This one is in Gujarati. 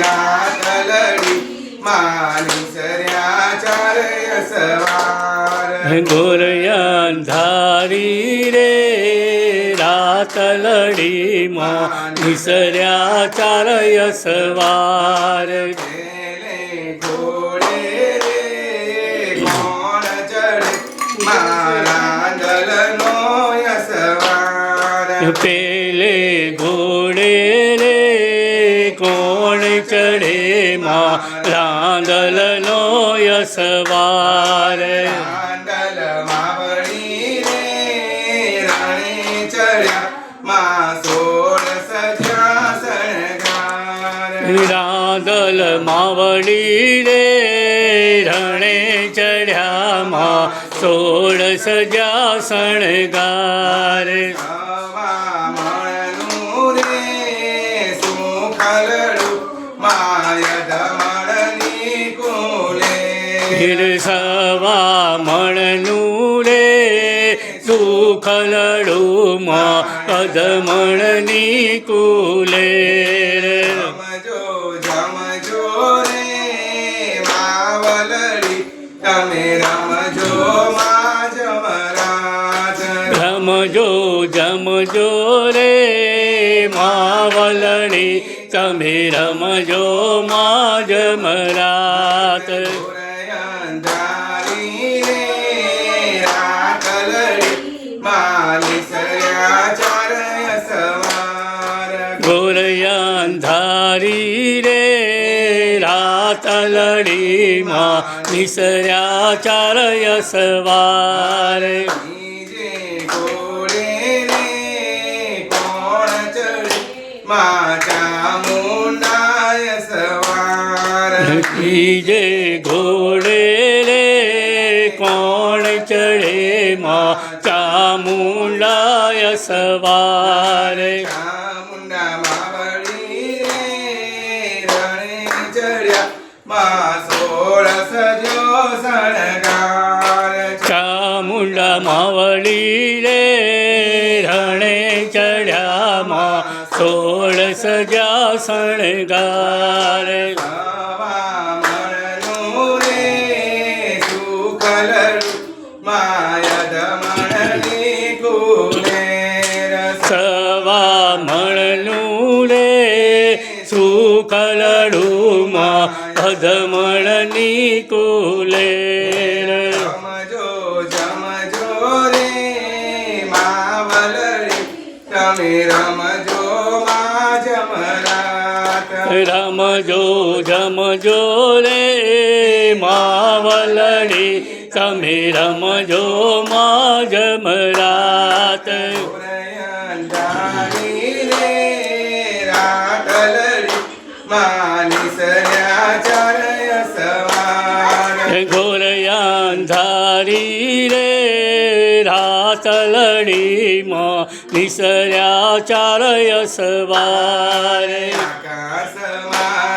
રાતલડી માની સર્યા ચારય સવાર ગોરયાન ધારી રે રાતલડીમાં નિસર્યા ચારય સવાર પેલે ઘોડે રાંદલનો યસવાર આંદલ માવડી રે રાણી ચર્યા માં સોળ સજા સણગાર રાંદલ માવડી રે રણે સોળ સજા શણગાર હવામણનું રે સુખલડું માય ધમણની કુલે સવા મણનું રે સુખલડુમાં અધમણની કુલે જમજો જમજો રે માવલડી તમે રમજો જમજો રે માવલણી, તમે રમજો મા જમરાત અંધારી રે રાતલડી માની સયા ચારય સવાર ગોરયાંધારી રે રાતલડીમાં નિસર્યા ચારય સવાર. બીજે ઘોડે રે, કોણ ચડે માં? ચામુંડાય સવાર. ચામુંડા માવડી રે, રણે ચડ્યા મા સોળસ જો સણગાર ચામુંડા માવડી રે રણે ચઢ્યામાં સોળ સજા શણગાર સવા મળનું રે સુખલડુમાં અધમણની કુલે જમજો તમે રમજો રમજો જમજો રે માવલડી. તમે રમજો મા જમરાત ઘોરયા રે રાતલડીમાં નિસર્યા ચારય સવાર.